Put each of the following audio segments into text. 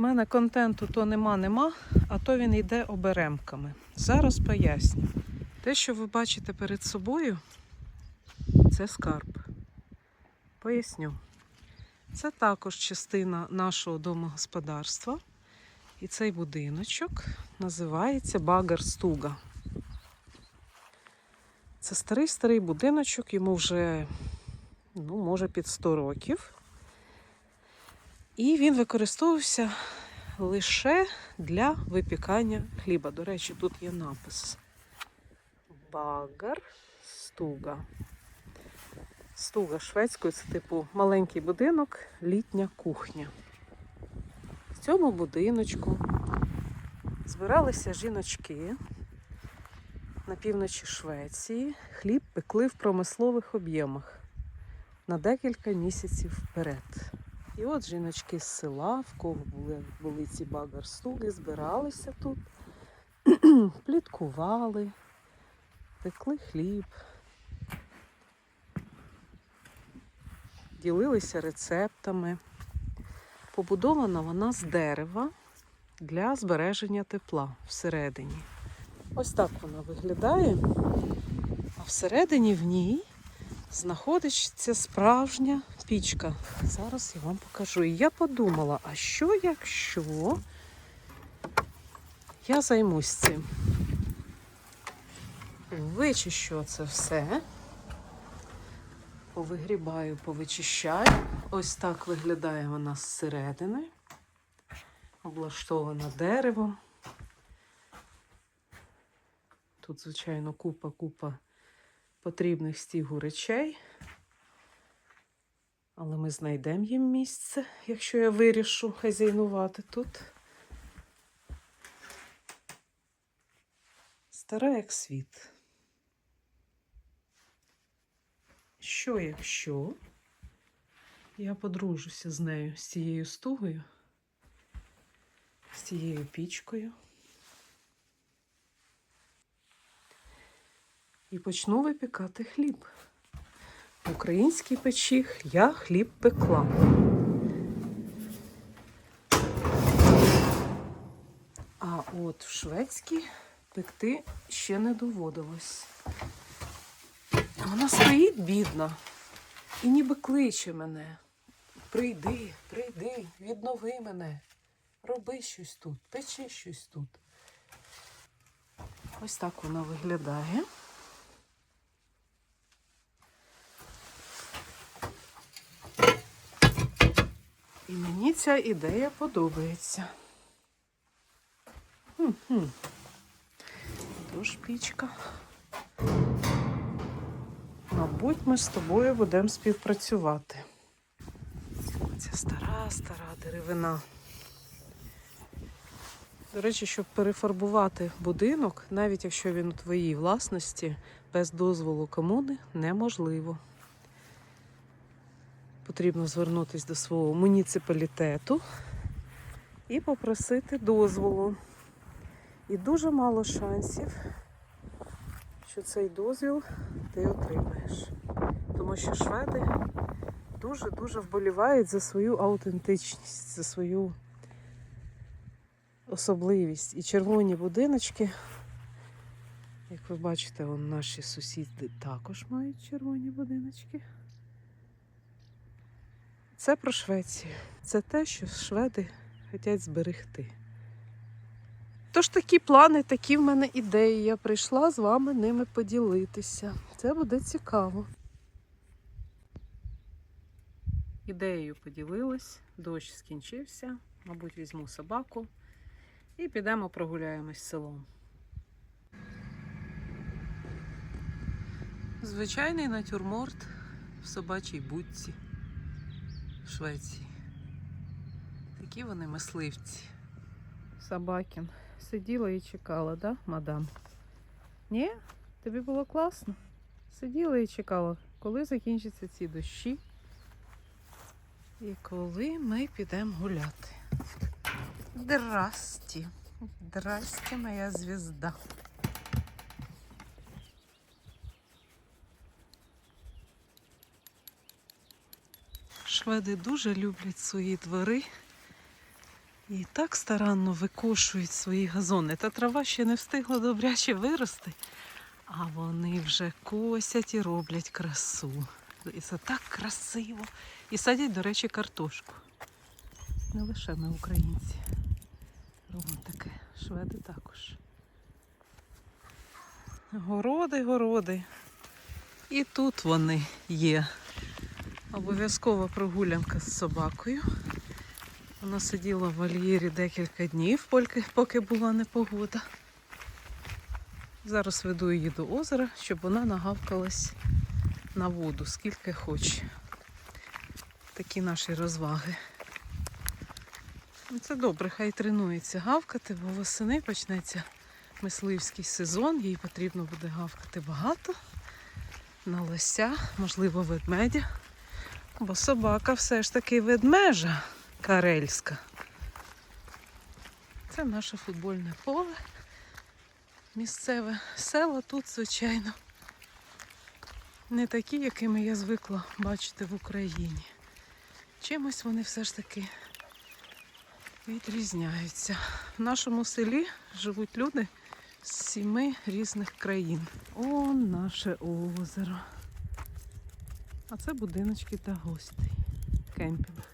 В мене контенту то нема, нема, а то він йде оберемками. Зараз поясню. Те, що ви бачите перед собою, це скарб. Поясню. Це також частина нашого домогосподарства. І цей будиночок називається Багар-Стуга. Це старий-старий будиночок, йому вже, ну, може, під 100 років. І він використовувався лише для випікання хліба. До речі, тут є напис Багар Стуга. Стуга шведською це типу маленький будинок, літня кухня. В цьому будиночку збиралися жіночки на півночі Швеції. Хліб пекли в промислових об'ємах на декілька місяців вперед. І от жіночки з села, в кого були, були ці багарстуги, збиралися тут, пліткували, пекли хліб, ділилися рецептами. Побудована вона з дерева для збереження тепла всередині. Ось так вона виглядає. А всередині в ній знаходиться справжня пічка. Зараз я вам покажу. І я подумала, а що якщо я займусь цим? Вичищу це все. Повигрібаю, повичищаю. Ось так виглядає вона зсередини. Облаштована деревом. Тут, звичайно, купа-купа потрібних стігу речей. Але ми знайдемо їм місце, якщо я вирішу хазяйнувати тут. Стара як світ. Що якщо я подружуся з нею, з цією стугою, з цією пічкою? і почну випікати хліб. В українській печі я хліб пекла. А от в шведській пекти ще не доводилось. Вона стоїть бідна і ніби кличе мене. Прийди, прийди, віднови мене, роби щось тут, печи щось тут. Ось так вона виглядає. І мені ця ідея подобається. Тож пічка. Мабуть, ми з тобою будемо співпрацювати. Це стара, стара деревина. До речі, щоб перефарбувати будинок, навіть якщо він у твоїй власності, без дозволу комуни неможливо потрібно звернутися до свого муніципалітету і попросити дозволу. І дуже мало шансів, що цей дозвіл ти отримаєш. Тому що шведи дуже-дуже вболівають за свою аутентичність, за свою особливість. І червоні будиночки, як ви бачите, наші сусіди також мають червоні будиночки. Це про Швецію. Це те, що шведи хочуть зберегти. Тож такі плани, такі в мене ідеї. Я прийшла з вами ними поділитися. Це буде цікаво. Ідеєю поділилась, дощ скінчився, мабуть, візьму собаку і підемо прогуляємось селом. Звичайний натюрморт в собачій будці. Швеції. Такі вони мисливці. Собакін. Сиділа і чекала, да, мадам? Ні? Тобі було класно? Сиділа і чекала, коли закінчаться ці дощі. І коли ми підемо гуляти. Здрасті. Здрасте, моя звізда. Шведи дуже люблять свої двори І так старанно викошують свої газони. Та трава ще не встигла добряче вирости, а вони вже косять і роблять красу. І це так красиво. І садять, до речі, картошку. Не лише ми, українці. Робимо таке. Шведи також. Городи, городи. І тут вони є. Обов'язкова прогулянка з собакою. Вона сиділа в вольєрі декілька днів, поки, була непогода. Зараз веду її до озера, щоб вона нагавкалась на воду, скільки хоче. Такі наші розваги. Ну, Це добре, хай тренується гавкати, бо восени почнеться мисливський сезон, їй потрібно буде гавкати багато. На лося, можливо, ведмедя. Бо собака все ж таки ведмежа карельська. Це наше футбольне поле. Місцеве село тут, звичайно, не такі, якими я звикла бачити в Україні. Чимось вони все ж таки відрізняються. В нашому селі живуть люди з сіми різних країн. О, наше озеро. А це будиночки та гості. Кемпінг.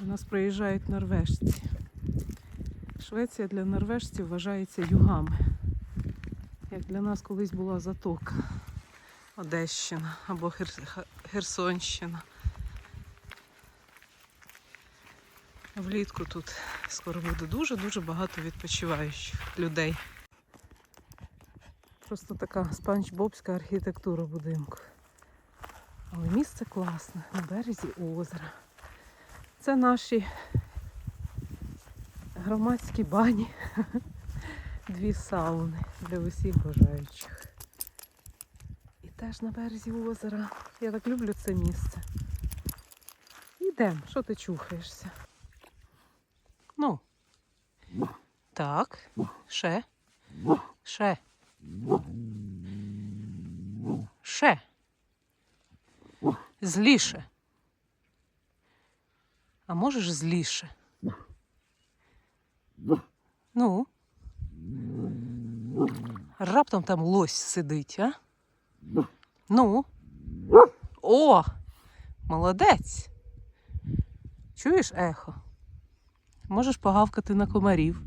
До нас приїжджають норвежці. Швеція для норвежців вважається югами. Як для нас колись була Затока, Одещина або Хер- Херсонщина. Влітку тут скоро буде дуже-дуже багато відпочиваючих людей. Просто така спанчбобська архітектура будинку. Але місце класне, на березі озера. Це наші громадські бані. Дві сауни для усіх бажаючих. І теж на березі озера. Я так люблю це місце. Йдемо, що ти чухаєшся? Ну. Так. Ще. Ще. Ще. Зліше. А можеш зліше? Ну. Раптом там лось сидить, а? Ну. О! Молодець. Чуєш ехо? Можеш погавкати на комарів.